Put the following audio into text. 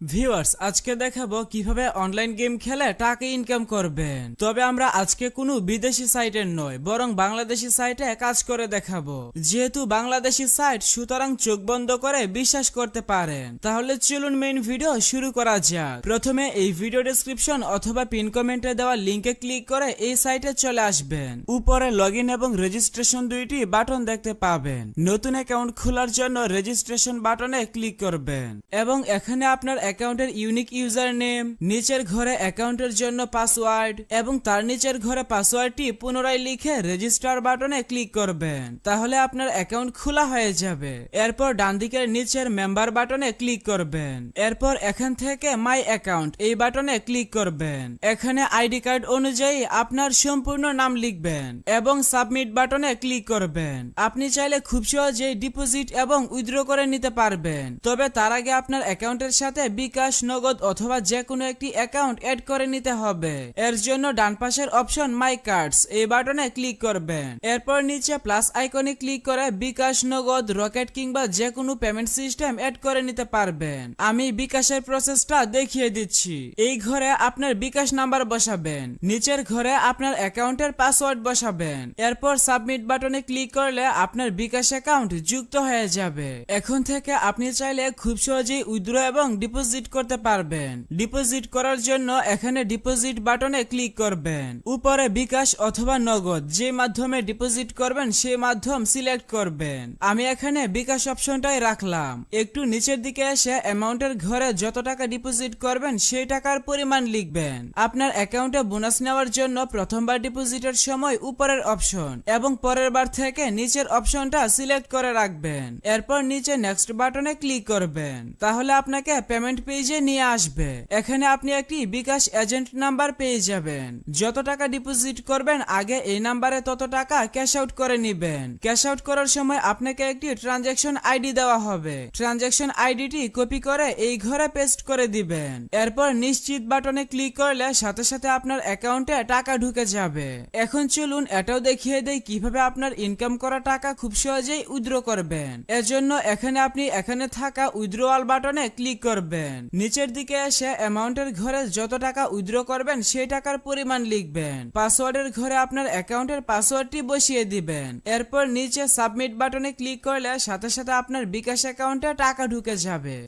Viewers আজকে দেখাবো কীভাবে অনলাইন গেম খেলে টাকা ইনকাম করবেন। তবে আমরা আজকে কোনো বিদেশি সাইটের নয় বরং বাংলাদেশি সাইটে কাজ করে দেখাবো। যেহেতু বাংলাদেশি সাইট সুতরাং চোখ বন্ধ করে বিশ্বাস করতে পারেন। তাহলে চলুন মেইন ভিডিও শুরু করা যাক। প্রথমে এই ভিডিও ডেসক্রিপশন অথবা পিন কমেন্টে দেওয়া লিঙ্কে ক্লিক করে এই সাইটে চলে আসবেন। উপরে লগ এবং রেজিস্ট্রেশন দুইটি বাটন দেখতে পাবেন। নতুন অ্যাকাউন্ট খোলার জন্য রেজিস্ট্রেশন বাটনে ক্লিক করবেন। এবং এখানে আপনার অ্যাকাউন্টের ইউনিক ইউজার নেম নিচের ঘরে অ্যাকাউন্টের জন্য পাসওয়ার্ড এবং তার নিচের ঘরে পাসওয়ার্ডটি পুনরায় লিখে রেজিস্টার বাটনে ক্লিক করবেন। তাহলে আপনার অ্যাকাউন্ট খোলা হয়ে যাবে। এরপর ডান দিকের নিচের মেম্বার বাটনে ক্লিক করবেন। এরপর এখান থেকে মাই অ্যাকাউন্ট এই বাটনে ক্লিক করবেন। এখানে আইডি কার্ড অনুযায়ী আপনার সম্পূর্ণ নাম লিখবেন এবং সাবমিট বাটনে ক্লিক করবেন। আপনি চাইলে খুব সহজেই ডিপোজিট এবং উইথড্র করে নিতে পারবেন। তবে তার আগে আপনার অ্যাকাউন্টের সাথে বিকাশ, নগদ অথবা যে কোনো একটি অ্যাকাউন্ট এড করে নিতে হবে। এর জন্য ডান পাশের অপশন মাই কার্ডস এই বাটনে ক্লিক করবেন। এরপর নিচে প্লাস আইকনে ক্লিক করে বিকাশ, নগদ, রকেট কিংবা যে কোনো পেমেন্ট সিস্টেম এড করে নিতে পারবেন। আমি বিকাশের প্রসেসটা দেখিয়ে দিচ্ছি। এই ঘরে আপনার বিকাশ নাম্বার বসাবেন। নিচের ঘরে আপনার অ্যাকাউন্টের পাসওয়ার্ড বসাবেন। এরপর সাবমিট বাটনে ক্লিক করলে আপনার বিকাশ অ্যাকাউন্ট যুক্ত হয়ে যাবে। এখন থেকে আপনি চাইলে খুব সহজেই উইথড্র এবং ডিপোজিট করতে পারবেন। ডিপোজিট করার জন্য এখানে ডিপোজিট বাটনে ক্লিক করবেন। উপরে বিকাশ অথবা নগদ যে মাধ্যমে ডিপোজিট করবেন সেই মাধ্যম সিলেক্ট করবেন। আমি এখানে বিকাশ অপশনটাই রাখলাম। একটু নিচের দিকে এসে অ্যামাউন্টের ঘরে যত টাকা ডিপোজিট করবেন সেই টাকার পরিমাণ লিখবেন। আপনার অ্যাকাউন্টে বোনাস নেওয়ার জন্য প্রথমবার ডিপোজিটের সময় উপরের অপশন এবং পরের বার থেকে নিচের অপশনটা সিলেক্ট করে রাখবেন। এরপর নিচে নেক্সট বাটনে ক্লিক করবেন। তাহলে আপনাকে পেমেন্ট পেজে নিয়ে আসবে। এখানে আপনি একটি বিকাশ এজেন্ট নাম্বার পেয়ে যাবেন। যত টাকা ডিপোজিট করবেন, আগে এই নাম্বারে তত টাকা ক্যাশ আউট করে নিবেন। ক্যাশ আউট করার সময় আপনাকে একটি ট্রানজ্যাকশন আইডি দেওয়া হবে। ট্রানজ্যাকশন আইডিটি কপি করে এই ঘরে পেস্ট করে দিবেন। এরপর নিশ্চিত বাটনে ক্লিক করলে সাথে সাথে আপনার অ্যাকাউন্টে টাকা ঢুকে যাবে। এখন চলুন এটাও দেখিয়ে দেই কীভাবে আপনার ইনকাম করা টাকা খুব সহজেই উইথড্র করবেন। এজন্য এখানে আপনি এখানে থাকা উইথড্রোয়াল বাটনে ক্লিক করবেন। নিচের দিকে এসে অ্যামাউন্টের ঘরে যত টাকা উইথড্র করবেন, সেই টাকার পরিমাণ লিখবেন। পাসওয়ার্ডের ঘরে আপনার অ্যাকাউন্টের পাসওয়ার্ডটি বসিয়ে দিবেন। এরপর নিচে সাবমিট বাটনে ক্লিক করলে সাথে সাথে আপনার বিকাশ অ্যাকাউন্টে টাকা ঢুকে যাবে।